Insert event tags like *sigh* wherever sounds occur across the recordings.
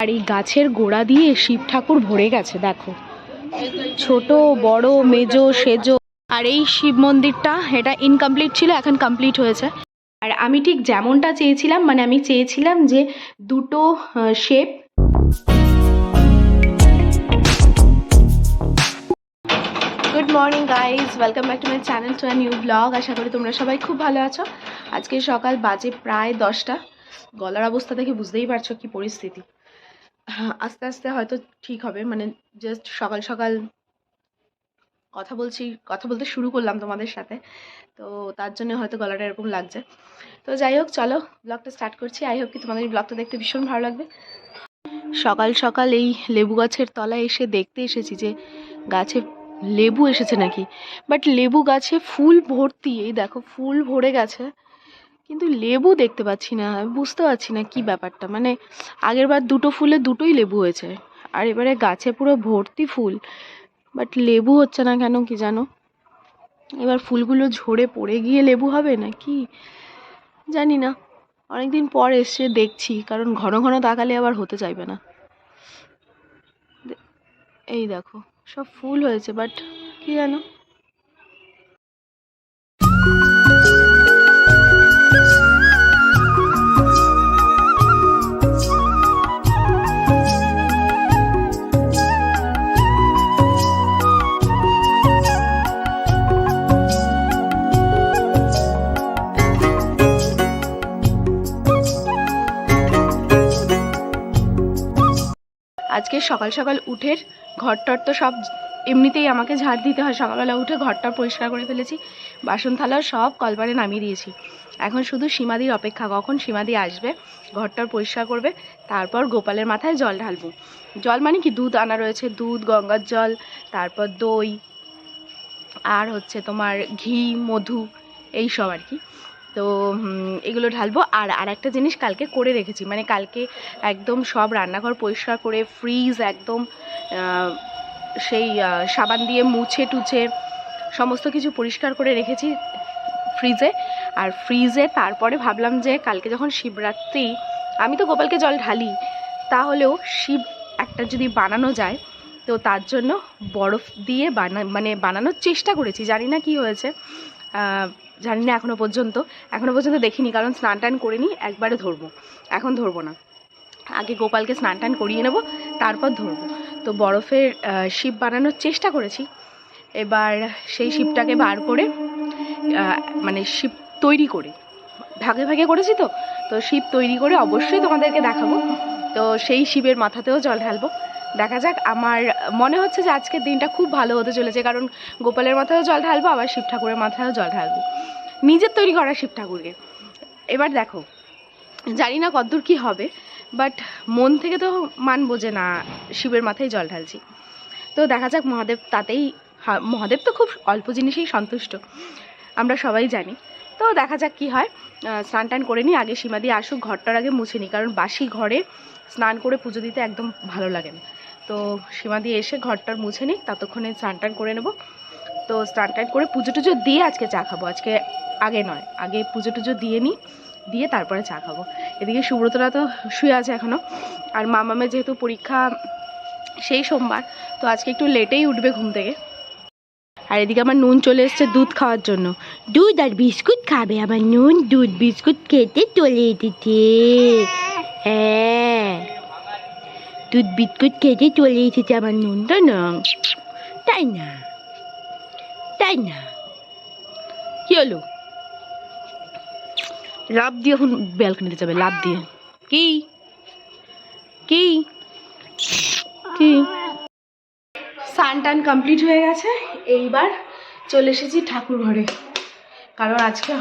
আর এই গাছের গোড়া দিয়ে শিব ঠাকুর ভরে গেছে, দেখো। ছোট, বড়, মেজো, সেজো। আর এই শিব মন্দিরটা, এটা ইনকমপ্লিট ছিল, এখন কমপ্লিট হয়েছে। আর আমি ঠিক যেমনটা চেয়েছিলাম মানে আমি চেয়েছিলাম যে দুটো shape. Good morning guys welcome back to my channel to new blog আশা করি তোমরা সবাই খুব ভালো আছো। আজকে সকাল বাজে প্রায় দশটা। গলার অবস্থা দেখে বুঝতেই পারছ কি পরিস্থিতি। আস্তে আস্তে হয়তো ঠিক হবে। মানে জাস্ট সকাল সকাল কথা বলছি, কথা বলতে শুরু করলাম তোমাদের সাথে। তো তার জন্য হয়তো গলাটা এরকম লাগছে। তো যাই হোক, চলো ব্লগটা স্টার্ট করছি। আই হোপ কি তোমাদের এই ব্লগটা দেখতে ভীষণ ভালো লাগবে। সকাল সকাল এই লেবু গাছের তলায় এসে দেখতে এসেছি যে গাছে লেবু এসেছে নাকি। বাট লেবু গাছে ফুল ভর্তি, এই দেখো, ফুল ভরে গেছে। কিন্তু লেবু দেখতে পাচ্ছি না, আমি বুঝতে পারছি না কি ব্যাপারটা। মানে আগের বার দুটো ফুলে দুটোই লেবু হয়েছে, আর এবারে গাছে পুরো ভর্তি ফুল। বাট লেবু হচ্ছে না কেন কি জানো? এবার ফুলগুলো ঝরে পড়ে গিয়ে লেবু হবে না কি? জানি না। অনেকদিন পর এসে দেখছি, কারণ ঘন ঘন তাকালে আবার হতে চাইবে না। এই দেখো, সব ফুল হয়েছে, বাট কি জানো? আজকে সকাল সকাল উঠে ঘরটর তো সব এমনিতেই আমাকে ঝাড় দিতে হয়। সকালবেলা উঠে ঘরটা পরিষ্কার করে ফেলেছি। বাসন থালা সব কলপারে নামিয়ে দিয়েছি। এখন শুধু সীমাদির অপেক্ষা, কখন সীমাদি আসবে, ঘরটর পরিষ্কার করবে, তারপর গোপালের মাথায় জল ঢালবো। জল মানে কি? দুধ আনা রয়েছে, দুধ, গঙ্গার জল, তারপর দই, আর হচ্ছে তোমার ঘি, মধু, এই সব আর কি। তো এগুলো ঢালবো। আর আর একটা জিনিস কালকে করে রেখেছি। মানে কালকে একদম সব রান্নাঘর পরিষ্কার করে ফ্রিজ একদম সেই সাবান দিয়ে মুছে টুছে সমস্ত কিছু পরিষ্কার করে রেখেছি ফ্রিজে আর ফ্রিজে তারপরে ভাবলাম যে কালকে যখন শিবরাত্রি, আমি তো গোপালকে জল ঢালি, তাহলেও শিব একটা যদি বানানো যায়, তো তার জন্য বরফ দিয়ে বানা মানে বানানোর চেষ্টা করেছি। জানি না কি হয়েছে। জানি না এখনও পর্যন্ত। এখনও পর্যন্ত দেখিনি, কারণ স্নান টান করে নিই, একবারে ধরবো। এখন ধরবো না। আগে গোপালকে স্নান টান করিয়ে নেব, তারপর ধরবো। তো বরফের শিব বানানোর চেষ্টা করেছি। এবার সেই শিবটাকে বার করে মানে শিব তৈরি করে। ভাগে ভাগে করেছি তো তো শিব তৈরি করে অবশ্যই তোমাদেরকে দেখাবো। তো সেই শিবের মাথাতেও জল ঢালবো। দেখা যাক, আমার মনে হচ্ছে যে আজকের দিনটা খুব ভালো হতে চলেছে, কারণ গোপালের মাথায়ও জল ঢালবো, আবার শিব ঠাকুরের মাথায়ও জল ঢালবো। নিজের তৈরি করা শিব ঠাকুরকে। এবার দেখো, জানি না কতদূর কি হবে বাট মন থেকে তো মানবো যে না, শিবের মাথায় জল ঢালছি। তো দেখা যাক, মহাদেব তাতেই মহাদেব তো খুব অল্প জিনিসেই সন্তুষ্ট, আমরা সবাই জানি। তো দেখা যাক কি হয় স্নান টান করে নিই, আগে সীমা দিয়ে আসুক, ঘরটার আগে মুছে নিই, কারণ বাসি ঘরে স্নান করে পুজো দিতে একদম ভালো লাগে না। তো সীমা দিয়ে এসে ঘরটার মুছে নিই ততক্ষণে স্নান টান করে নেব। তো স্নান টান করে পুজো টুজো দিয়ে আজকে চা খাব। আজকে আগে নয়, আগে পুজো টুজো দিয়ে নিই, দিয়ে তারপরে চা খাব। এদিকে সুব্রতরা তো শুয়ে আছে এখনও আর মামামের যেহেতু পরীক্ষা সেই সোমবার, তো আজকে একটু লেটেই উঠবে ঘুম থেকে। আর এদিকে আমার নুন চলে এসছে দুধ খাওয়ার জন্য। দুধ আর বিস্কুট খাবে, আমার নুন দুধ বিস্কুট খেতে চলে এসেছে। হ্যাঁ। দুধ বিস্কুট খেতে চলে এসেছে আমার নুন তো না তাই না? তাই না? কি হলো? লাভ দিয়ে এখন ব্যালকনিতে যাবে লাভ দিয়ে। কি? কি? কি? সান টান কমপ্লিট হয়ে গেছে, এইবার চলে এসেছি ঠাকুর ঘরে। কারণ আজকে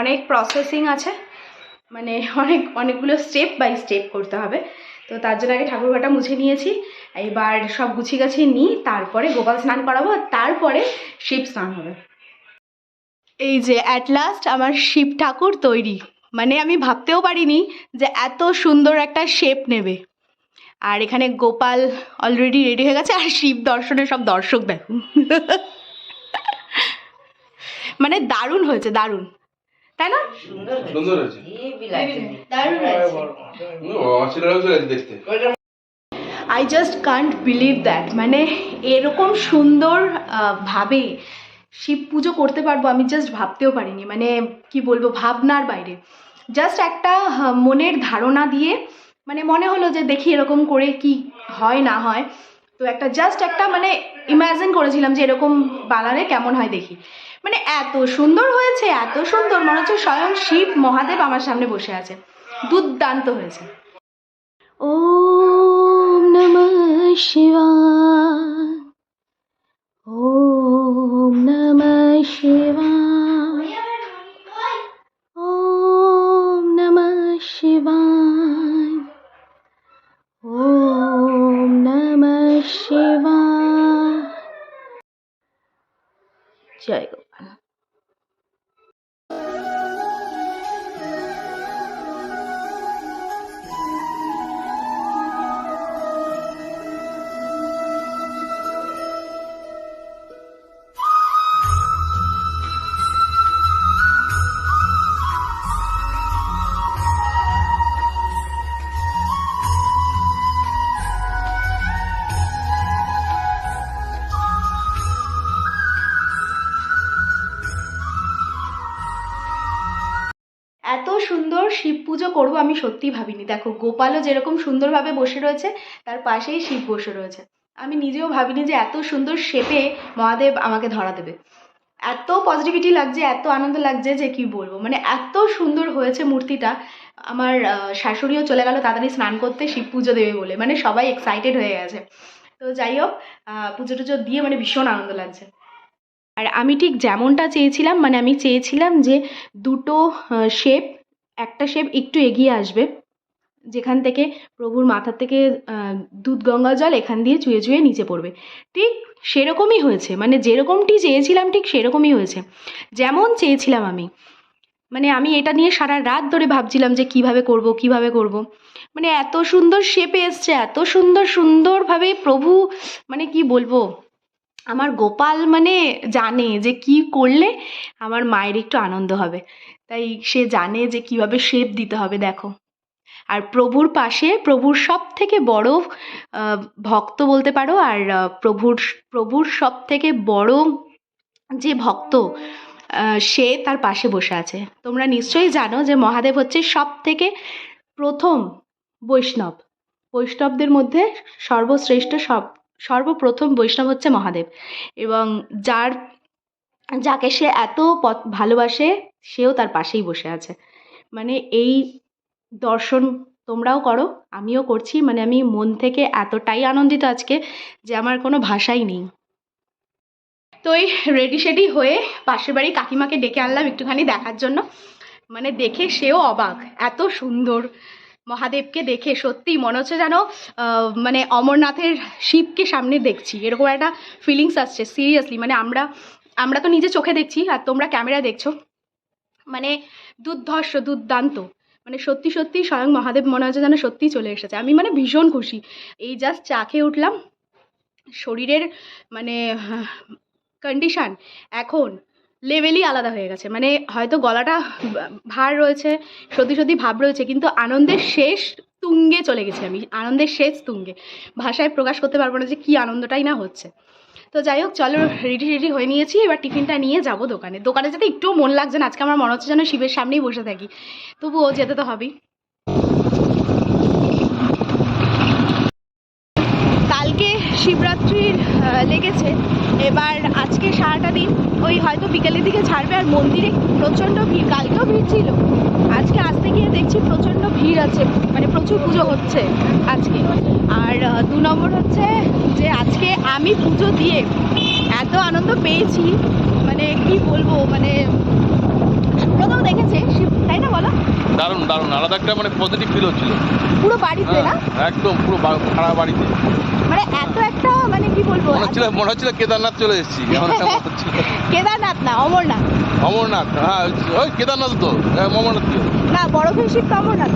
অনেক প্রসেসিং আছে মানে অনেক, অনেকগুলো স্টেপ বাই স্টেপ করতে হবে। তো তার জন্য আগে ঠাকুর ঘরটা মুছে নিয়েছি। এবার সব গুছিয়ে গাছিয়ে নিই তারপরে গোপাল স্নান করাবো, তারপরে শিব স্নান হবে। এই যে অ্যাট লাস্ট আমার শিব ঠাকুর তৈরি। মানে আমি ভাবতেও পারিনি যে এত সুন্দর একটা শেপ নেবে। আর এখানে গোপাল অলরেডি রেডি হয়ে গেছে, আর শিব দর্শনে সব দর্শক দেখুন। মানে দারুণ হয়েছে, দারুণ। তাই না? সুন্দর হয়েছে। দারুণ হয়েছে। দেখতে। I just can't believe that মানে এরকম সুন্দর ভাবে শিব পুজো করতে পারব আমি জাস্ট ভাবতেও পারিনি। মানে কি বলব ভাবনার বাইরে। জাস্ট একটা মনের ধারণা দিয়ে মানে মনে হলো যে দেখি এরকম করে কি হয় না হয়। তো একটা জাস্ট একটা মানে ইমাজিন করেছিলাম যে এরকম বানালে কেমন হয় দেখি। মানে এত সুন্দর হয়েছে, এত সুন্দর। মনে হচ্ছে স্বয়ং শিব মহাদেব আমার সামনে বসে আছে। দুর্দান্ত হয়েছে। ও নম শিবা ওম जाएगा আমি সত্যিই ভাবিনি। দেখো, গোপালও যেরকম সুন্দরভাবে বসে রয়েছে, তার পাশেই শিব বসে রয়েছে। আমি নিজেও ভাবিনি যে এত সুন্দর শেপে মহাদেব আমাকে ধরা দেবে। এত পজিটিভিটি লাগছে, এত আনন্দ লাগছে যে কি বলব? মানে এত সুন্দর হয়েছে মূর্তিটা। আমার শাশুড়িও চলে গেল তাড়াতাড়ি স্নান করতে শিব পুজো দেবে বলে। মানে সবাই এক্সাইটেড হয়ে গেছে। তো যাই হোক পুজো টুজো দিয়ে মানে ভীষণ আনন্দ লাগছে। আর আমি ঠিক যেমনটা চেয়েছিলাম মানে আমি চেয়েছিলাম যে দুটো শেপ একটা শেপ একটু এগিয়ে আসবে। যেখান থেকে প্রভুর মাথার থেকে দুধ গঙ্গা জল এখান দিয়ে চুয়ে চুয়ে নিচে পড়বে। ঠিক সেরকমই হয়েছে। মানে যেরকমটি চেয়েছিলাম, ঠিক সেরকমই হয়েছে। যেমন চেয়েছিলাম আমি। মানে আমি এটা নিয়ে সারা রাত ধরে ভাবছিলাম যে কীভাবে করব কীভাবে করব। মানে এত সুন্দর শেপে এসছে, এত সুন্দর সুন্দরভাবে প্রভু মানে কি বলব? আমার গোপাল মানে জানে যে কি করলে আমার মায়ের একটু আনন্দ হবে। তাই সে জানে যে কীভাবে শেপ দিতে হবে, দেখো। আর প্রভুর পাশে, প্রভুর সব থেকে বড় ভক্ত বলতে পারো, আর প্রভুর প্রভুর সব থেকে বড় যে ভক্ত সে তার পাশে বসে আছে। তোমরা নিশ্চয়ই জানো যে মহাদেব হচ্ছে সব থেকে প্রথম বৈষ্ণব। বৈষ্ণবদের মধ্যে সর্বশ্রেষ্ঠ সব সর্বপ্রথম বৈষ্ণব হচ্ছে মহাদেব। এবং যার, যাকে সে এত পথ- ভালোবাসে, সেও তার পাশেই বসে আছে। মানে এই দর্শন তোমরাও করো, আমিও করছি। মানে আমি মন থেকে এতটাই আনন্দিত আজকে যে আমার কোনো ভাষাই নেই। তো এই রেডি সেডি হয়ে পাশের বাড়ি কাকিমাকে ডেকে আনলাম একটুখানি দেখার জন্য। মানে দেখে সেও অবাক, এত সুন্দর। মহাদেবকে দেখে সত্যিই মনে হচ্ছে যেন মানে অমরনাথের শিবকে সামনে দেখছি। এরকম একটা ফিলিংস আসছে সিরিয়াসলি মানে আমরা আমরা তো নিজে চোখে দেখছি আর তোমরা ক্যামেরা দেখছ। মানে দুর্ধর্ষ, দুর্দান্ত মানে সত্যি সত্যি স্বয়ং মহাদেব মনে হচ্ছে যেন সত্যিই চলে এসেছে। আমি মানে ভীষণ খুশি। এই জাস্ট চা খেয়ে উঠলাম, শরীরের মানে কন্ডিশান এখন লেভেলই আলাদা হয়ে গেছে। মানে হয়তো গলাটা ভার রয়েছে, সত্যি সত্যি ভাব রয়েছে, কিন্তু আনন্দের শেষ তুঙ্গে চলে গেছি আমি। আনন্দের শেষ তুঙ্গে। ভাষায় প্রকাশ করতে পারব না যে কী আনন্দটাই না হচ্ছে। তো যাই হোক, চলো রেডি রেডি হয়ে নিয়েছি, এবার টিফিনটা নিয়ে যাব দোকানে। দোকানে যেতে একটুও মন লাগছে না, আজকে আমার মনে হচ্ছে যেন শিবের সামনেই বসে থাকি। তবুও যেতে তো হবেই কালকে শিবরাত্রির লেগেছে। এবার আজকে সারাটা দিন ওই হয়তো বিকেলের দিকে ছাড়বে আর মন্দিরে প্রচণ্ড ভিড়, কালকেও ভিড় ছিল। আজকে আসতে গিয়ে দেখছি প্রচণ্ড ভিড় আছে মানে প্রচুর পুজো হচ্ছে আজকে। আর দু নম্বর হচ্ছে যে আজকে আমি পুজো দিয়ে এত আনন্দ পেয়েছি মানে কি বলব মানে সুব্রতও দেখেছে শিব তাই না বলো দারুণ দারুণ। আলাদা একটা মানে পজিটিভ ফিল হচ্ছিল। পুরো বাড়িতে না? হ্যাঁ, একদম পুরো খারাপ ভাড়া বাড়িতে। মানে এত একটা মানে কি বলব মনে হচ্ছিল মনে হচ্ছিল কেদারনাথ চলে এসেছি। *laughs* এমন একটা মনে হচ্ছিল। কেদারনাথ না অমরনাথ। অমরনাথ হ্যাঁ ওই কেদারনাথ তো। হ্যাঁ, অমরনাথ? না বরফের শিব তো অমরনাথ।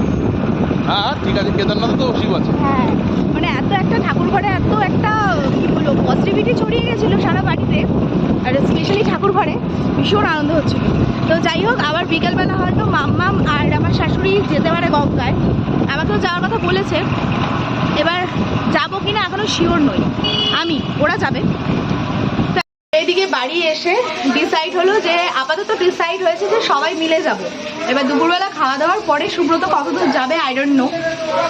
হ্যাঁ ঠিক আছে কেদারনাথ তো শিব আছে। হ্যাঁ। মানে এত একটা ঠাকুর ঘরে এত একটা, কি বলব পজিটিভিটি ছড়িয়ে গেছিল সারা বাড়িতে। আর স্পেশালি ঠাকুর ঘরে ভীষণ আনন্দ হচ্ছিল। তো যাই হোক, আবার বিকেলবেলা হয়তো মাম্মাম আর আমার শাশুড়ি যেতে পারে গঙ্গায়। আমাকেও যাওয়ার কথা বলেছে। এবার যাব কি শিওর নই। আমি, ওরা যাবে। তো এইদিকে বাড়ি এসে ডিসাইড হলো যে আপাতত ডিসাইড হয়েছে যে সবাই মিলে যাব। এবার দুপুরবেলা খাওয়া দাওয়ার পরে সুব্রত কতদূর যাবে আই নো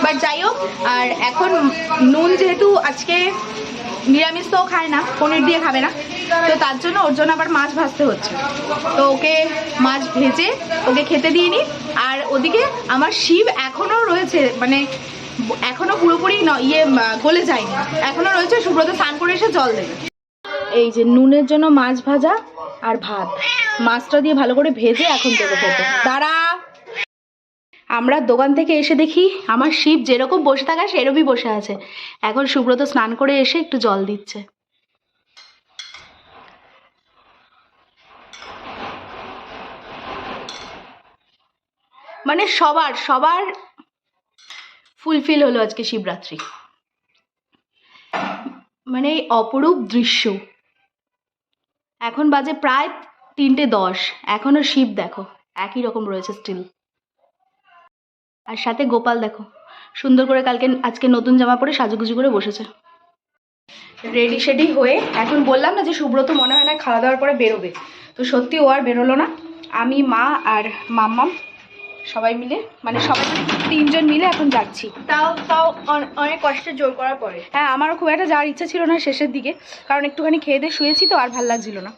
বাট যাই হোক, আর এখন নুন যেহেতু আজকে নিরামিষ তো খায় না, পনির দিয়ে খাবে না, তো তার জন্য ওর জন্য আবার মাছ ভাজতে হচ্ছে। তো ওকে মাছ ভেজে ওকে খেতে দিইনি আর ওদিকে আমার শিব এখনও রয়েছে মানে ব- এখনও পুরোপুরি ন ইয়ে গলে যায়নি। এখনও রয়েছে, সুব্রত স্নান করে এসে জল দেবে। এই যে নুনের জন্য মাছ ভাজা আর ভাত। মাছটা দিয়ে ভালো করে ভেজে এখন দেবো খেতে। দাঁড়া! আমরা দোকান থেকে এসে দেখি আমার শিব যেরকম বসে থাকা সেরকমই বসে আছে। এখন সুব্রত স্নান করে এসে একটু জল দিচ্ছে। মানে সবার সবার ফুলফিল হলো আজকে শিবরাত্রি। মানে অপরূপ দৃশ্য। এখন বাজে প্রায় তিনটে দশ। এখনও শিব দেখো, একই রকম রয়েছে স্টিল আর সাথে গোপাল দেখো। সুন্দর করে কালকে আজকে নতুন জামা পরে সাজুগুজু করে বসেছে। রেডি শেডি হয়ে এখন বললাম না যে সুব্রত মনে হয় না খাওয়া দাওয়ার পরে বেরোবে। তো সত্যি ও আর বেরোলো না। আমি মা আর মাম্মাম সবাই মিলে মানে সবাই মিলে তিনজন মিলে এখন যাচ্ছি। তাও তাও অন- অনেক কষ্টে জোর করার পরে। হ্যাঁ আমারও খুব একটা যাওয়ার ইচ্ছা ছিল না শেষের দিকে। কারণ একটুখানি খেয়ে দিয়ে শুয়েছি তো আর ভালো লাগছিল না।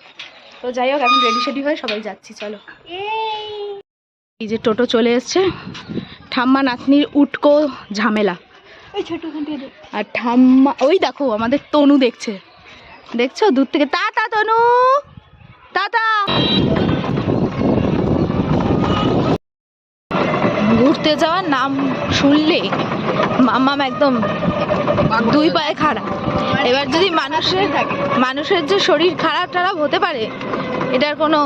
তো যাই হোক এখন রেডি শেডি হয়ে সবাই যাচ্ছি চলো। এই যে টোটো চলে এসছে। ঠাম্মা নাতনির উটকো ঝামেলা। আর ঠাম্মা ওই দেখো আমাদের তনু দেখছে। দেখছ? দূর থেকে তা তা তনু! টাটা ঘুরতে যাওয়ার নাম শুনলে মাম্মাম একদম দুই পায়ে খারাপ এবার যদি মানুষের মানুষের যে শরীর খারাপ টারাপ হতে পারে এটার কোনো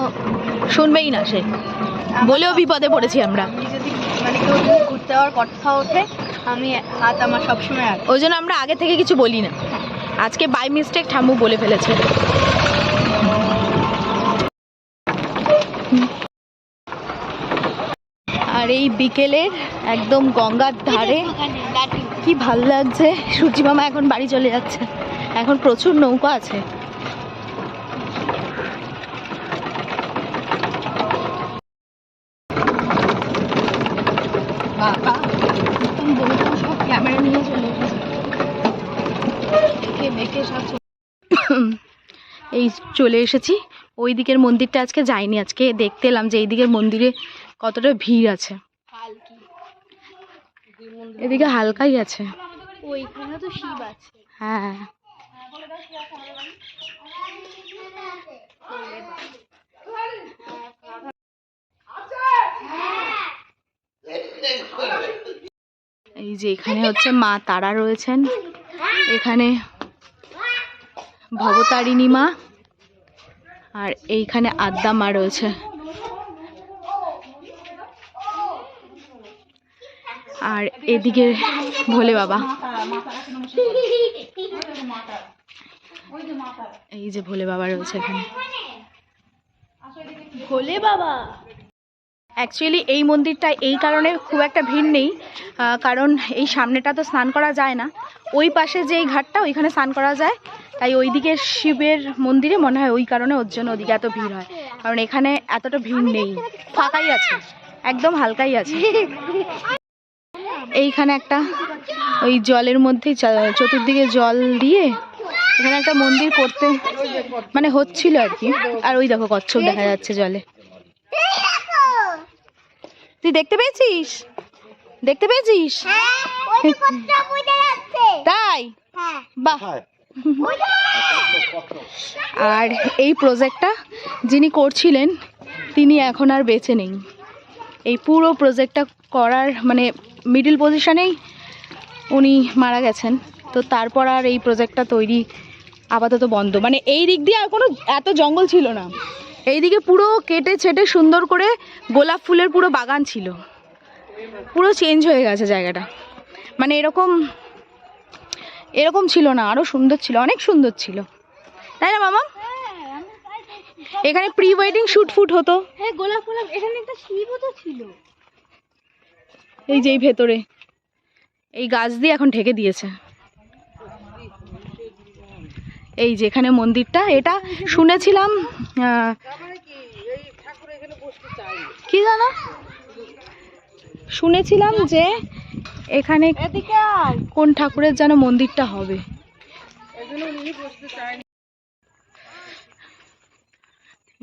শুনবেই না সে। বলেও বিপদে পড়েছি আমরা। মানে কেউ যদি ঘুরতে যাওয়ার কথা ওঠে, আমি হাত আমার সবসময় আগে ওই জন্য আমরা আগে থেকে কিছু বলি না। আজকে বাই মিস্টেক ঠাম্মু বলে ফেলেছে। আর এই বিকেলের একদম গঙ্গার ধারে কি ভালো লাগছে। সূর্যি মামা এখন বাড়ি চলে যাচ্ছে। এখন প্রচুর নৌকা আছে। বাবা সব ক্যামেরা নিয়ে চলে এসেছে দেখে সব *coughs* এই চলে এসেছি। ওই দিকের মন্দিরটা আজকে যাইনি আজকে দেখতে এলাম যে এই দিকের মন্দিরে কতটা ভিড় আছে। এদিকে হালকাই আছে। ওইখানে তো শিব আছে। হ্যাঁ। এই যে এখানে হচ্ছে মা তারা রয়েছেন। এখানে ভবতারিণী মা আর এইখানে আদ্যা মা রয়েছে। আর এদিকে ভোলে বাবা। এই যে ভোলে বাবা রয়েছে এখানে। ভোলে বাবা। অ্যাকচুয়ালি এই মন্দিরটা এই কারণে খুব একটা ভিড় নেই কারণ এই সামনেটা তো স্নান করা যায় না। ওই পাশে যে এই ঘাটটা, ওইখানে স্নান করা যায়। তাই ওই দিকে শিবের মন্দিরে মনে হয় ওই কারণে ওর জন্য ওদিকে এত ভিড় হয়। কারণ এখানে এতটা ভিড় নেই। ফাঁকাই আছে। একদম হালকাই আছে। এইখানে একটা ওই জলের মধ্যে চতুর্দিকে জল দিয়ে এখানে একটা মন্দির করতে মানে হচ্ছিল আর কি। আর ওই দেখো কচ্ছপ দেখা যাচ্ছে জলে। তুই দেখতে পেয়েছিস? দেখতে পেয়েছিস? তাই? বাহ। আর এই প্রজেক্টটা যিনি করছিলেন তিনি এখন আর বেঁচে নেই। এই পুরো প্রজেক্টটা করার মানে মিডিল পজিশনেই উনি মারা গেছেন। তো তারপর আর এই প্রজেক্টটা তৈরি আপাতত বন্ধ। মানে এই দিক দিয়ে আর কোনো এত জঙ্গল ছিল না। এইদিকে পুরো কেটে ছেটে সুন্দর করে গোলাপ ফুলের পুরো বাগান ছিল। পুরো চেঞ্জ হয়ে গেছে জায়গাটা। মানে এরকম এরকম ছিল না আরও সুন্দর ছিল অনেক সুন্দর ছিল। তাই না মামা? এখানে প্রি ওয়েডিং শ্যুট ফুট হতো। হ্যাঁ গোলাপ গোলাপ এখানে একটা শিবও তো ছিল। এই যে এই ভেতরে এই গাছ দিয়ে এখন ঢেকে দিয়েছে। এই যে এখানে মন্দিরটা, এটা শুনেছিলাম কি জানো? শুনেছিলাম যে এখানে কোন ঠাকুরের যেন মন্দিরটা হবে।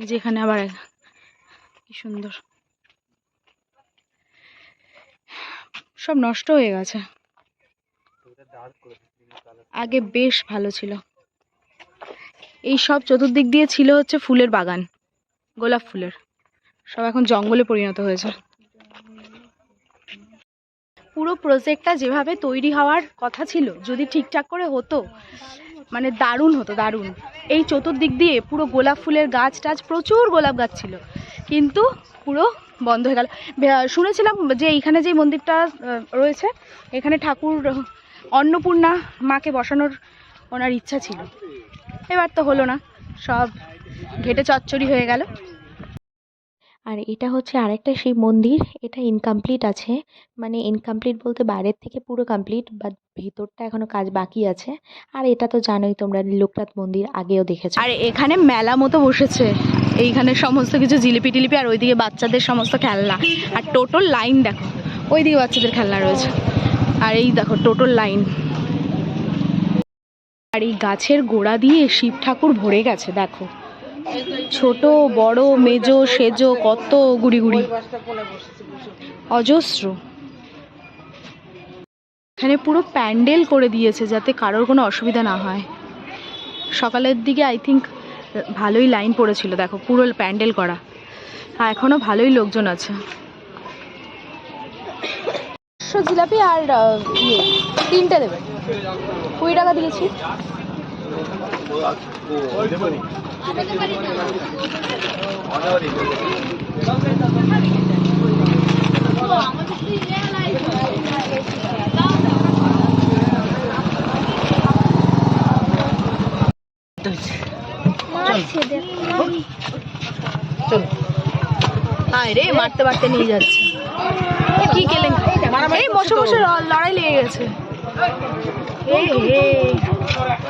যেখানে আবার কি সুন্দর। সব নষ্ট হয়ে গেছে। আগে বেশ ভালো ছিল। এই সব চতুর্দিক দিয়ে ছিল হচ্ছে ফুলের বাগান, গোলাপ ফুলের। সব এখন জঙ্গলে পরিণত হয়েছে। পুরো প্রজেক্টটা যেভাবে তৈরি হওয়ার কথা ছিল, যদি ঠিকঠাক করে হতো মানে দারুণ হতো, দারুণ। এই চতুর্দিক দিয়ে পুরো গোলাপ ফুলের গাছ টাছ প্রচুর গোলাপ গাছ ছিল। কিন্তু পুরো বন্ধ হয়ে গেল। শুনেছিলাম যে এইখানে যে মন্দিরটা রয়েছে, এখানে ঠাকুর অন্নপূর্ণা মাকে বসানোর ওনার ইচ্ছা ছিল। এবার তো হলো না। সব ঘেটে চচ্চড়ি হয়ে গেল। আর এটা হচ্ছে আরেকটা শিব মন্দির। এটা ইনকমপ্লিট আছে। মানে ইনকমপ্লিট বলতে বাইরের থেকে পুরো কমপ্লিট বাট ভেতরটা এখনও কাজ বাকি আছে। আর এটা তো জানোই তোমরা লোকনাথ মন্দির আগেও দেখেছ। আর এখানে মেলা মতো বসেছে। এইখানে সমস্ত কিছু জিলিপি টিলিপি আর ওইদিকে বাচ্চাদের সমস্ত খেলনা। আর টোটোর লাইন দেখো ওইদিকে বাচ্চাদের খেলনা রয়েছে। আর এই দেখো টোটোর লাইন। আর এই গাছের গোড়া দিয়ে শিব ঠাকুর ভরে গেছে, দেখো। ছোট, বড়, মেজো, সেজো, কত গুড়ি গুড়ি। অজস্র। এখানে পুরো প্যান্ডেল করে দিয়েছে যাতে কারোর কোনো অসুবিধা না হয়। সকালের দিকে আই থিঙ্ক ভালোই লাইন পড়েছিল, দেখো, পুরো প্যান্ডেল করা। আর এখনও ভালোই লোকজন আছে। জিলাপি আর ইয়ে তিনটে দেবে কুড়ি টাকা দিয়েছি। হায় রে মারতে মারতে নিয়ে যাচ্ছে। কি কেলেন এই বসে বসে লড়াই লেগে গেছে।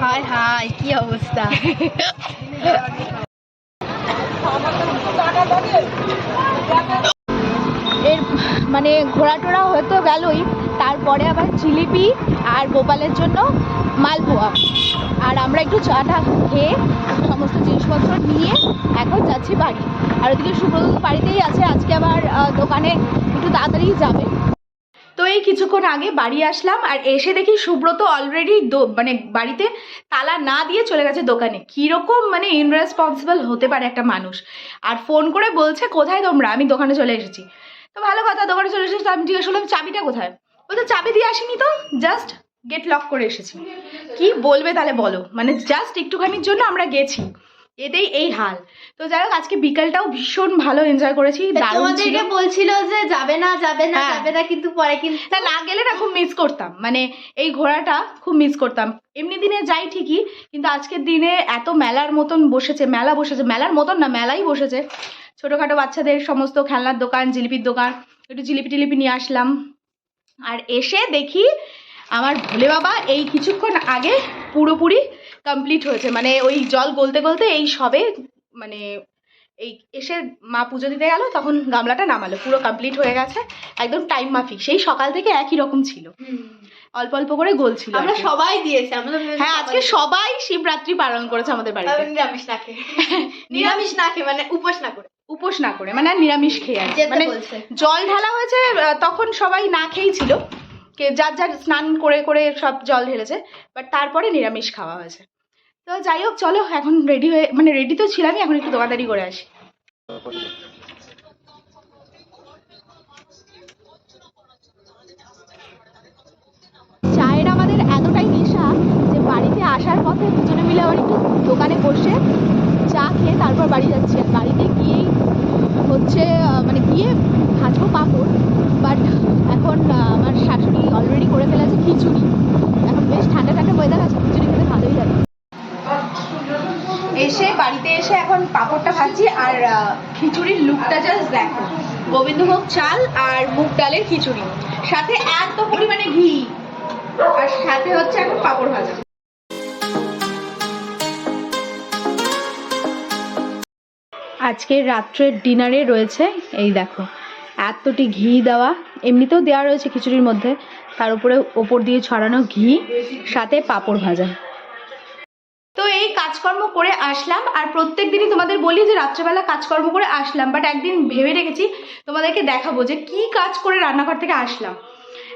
হাই হাই কি অবস্থা? এর মানে ঘোরা টোরা হয়তো গেলই, তারপরে আবার জিলিপি আর গোপালের জন্য মালপোয়া। আর আমরা একটু চাটা খেয়ে সমস্ত জিনিসপত্র নিয়ে এখন যাচ্ছি বাড়ি। আর ওদিকে সুব্রত বাড়িতেই আছে, আজকে আবার দোকানে একটু তাড়াতাড়ি যাবে। তো এই কিছুক্ষণ আগে বাড়ি আসলাম আর এসে দেখি সুব্রত অলরেডি মানে বাড়িতে তালা না দিয়ে চলে গেছে দোকানে। কীরকম মানে ইনরেসপন্সিবল হতে পারে একটা মানুষ। আর ফোন করে বলছে, কোথায় তোমরা? আমি দোকানে চলে এসেছি। তো ভালো কথা, দোকানে চলে এসেছি। আমি জিজ্ঞেস করলাম, চাবিটা কোথায়? বলতো চাবি দিয়ে আসিনি তো জাস্ট গেট লক করে এসেছি। কি বলবে তাহলে বলো। মানে জাস্ট একটুখানির জন্য আমরা গেছি। এতেই এই হাল। তো যাই হোক আজকে বিকালটাও ভীষণ ভালো এনজয় করেছি তোমাদেরকে বলছিল যে যাবে না যাবে না হ্যাঁ। যাবে না কিন্তু পরে কিন্তু না গেলে না খুব মিস করতাম। মানে এই ঘোড়াটা খুব মিস করতাম। এমনি দিনে যাই ঠিকই কিন্তু আজকের দিনে এত মেলার মতন বসেছে মেলা বসেছে মেলার মতন না মেলাই বসেছে। ছোটোখাটো বাচ্চাদের সমস্ত খেলনার দোকান জিলিপির দোকান একটু জিলিপি টিলিপি নিয়ে আসলাম। আর এসে দেখি আমার ভোলে বাবা এই কিছুক্ষণ আগে পুরোপুরি কমপ্লিট হয়েছে। মানে ওই জল গলতে গলতে এই সবে মানে এই এসে মা পুজো দিতে গেল তখন গামলাটা নামালো। পুরো কমপ্লিট হয়ে গেছে একদম টাইম মাফিক। সেই সকাল থেকে একই রকম ছিল। অল্প অল্প করে গোল ছিল আমরা সবাই দিয়েছি আমরা হ্যাঁ আজকে সবাই শিবরাত্রি পালন করেছে আমাদের। বাড়িতে। নিরামিষ না খেয়ে। *laughs* নিরামিষ না খেয়ে মানে উপোস না করে। উপোস না করে মানে নিরামিষ খেয়ে আর মানে জল ঢালা হয়েছে তখন সবাই না খেয়েই ছিল। যার যার স্নান করে করে সব জল ঢেলেছে বাট তারপরে নিরামিষ খাওয়া হয়েছে। তো যাই হোক, চলো, এখন রেডি হয়ে মানে রেডি তো ছিলামই এখন একটু দোকানদারি করে আসি। চায়ের আমাদের এতটাই নেশা যে বাড়িতে আসার পথে দুজনে মিলে আবার একটু দোকানে বসে চা খেয়ে তারপর বাড়ি যাচ্ছি। বাড়িতে গিয়েই হচ্ছে মানে গিয়ে ভাজবো পাঁপড় বাট এখন আমার শাশুড়ি অলরেডি করে ফেলেছে খিচুড়ি। এখন বেশ ঠান্ডা ঠান্ডা ওয়েদার আছে, খিচুড়ি খেতে ভালোই লাগে। এসে, বাড়িতে এসে এখন পাঁপড়টা ভাজছি আর খিচুড়ির লুকটা জাস্ট দেখো। গোবিন্দভোগ চাল আর মুগ ডালের খিচুড়ি। সাথে এত পরিমাণে ঘি। আর সাথে হচ্ছে এখন পাঁপড় ভাজা। আজকের রাত্রের ডিনারে রয়েছে, এই দেখো, এতটি ঘি দেওয়া। এমনিতেও দেওয়া রয়েছে খিচুড়ির মধ্যে, তার উপরে ওপর দিয়ে ছড়ানো ঘি, সাথে পাঁপড় ভাজা। তো এই কাজকর্ম করে আসলাম। আর প্রত্যেক দিনই তোমাদের বলি যে রাত্রেবেলা কাজকর্ম করে আসলাম বাট একদিন ভেবে রেখেছি তোমাদেরকে দেখাবো যে কি কাজ করে রান্নাঘর থেকে আসলাম।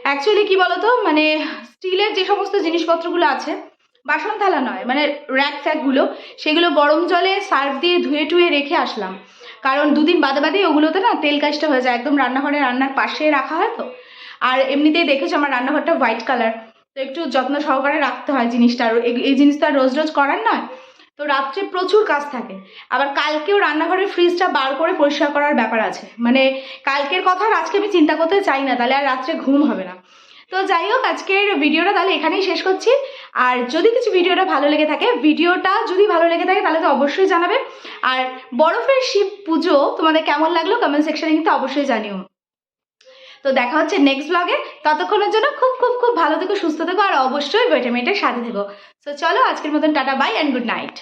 অ্যাকচুয়ালি কি বলতো? মানে স্টিলের যে সমস্ত জিনিসপত্রগুলো আছে, বাসন থালা নয় মানে র্যাক ফ্যাকগুলো সেগুলো গরম জলে সার্ফ দিয়ে ধুয়ে টুয়ে রেখে আসলাম। কারণ দুদিন বাদে বাদেই ওগুলোতে না তেল কাজটা হয়ে যায়, একদম রান্নাঘরে রান্নার পাশে রাখা হয় তো। আর এমনিতেই দেখেছ আমার রান্নাঘরটা হোয়াইট কালার তো একটু যত্ন সহকারে রাখতে হয় জিনিসটা। আর এই- জিনিসটা রোজ রোজ করার নয়, তো রাত্রে প্রচুর কাজ থাকে। আবার কালকেও রান্নাঘরের ফ্রিজটা বার করে পরিষ্কার করার ব্যাপার আছে। মানে কালকের কথা আর আজকে আমি চিন্তা করতে চাই না, তাহলে আর রাত্রে ঘুম হবে না। তো যাই হোক, আজকের ভিডিওটা তাহলে এখানেই শেষ করছি। আর যদি কিছু ভিডিওটা ভালো লেগে থাকে, ভিডিওটা যদি ভালো লেগে থাকে, তাহলে তো অবশ্যই জানাবে। আর বরফের শিব পুজো তোমাদের কেমন লাগল কমেন্ট সেকশানে কিন্তু অবশ্যই জানিও। তো দেখা হচ্ছে নেক্সট ব্লগে ততক্ষণের জন্য খুব খুব খুব ভালো থেকো, সুস্থ থেকো, আর অবশ্যই ভিটামিনটার সাথে থেকো। তো চলো, আজকের মতন tata bye and good night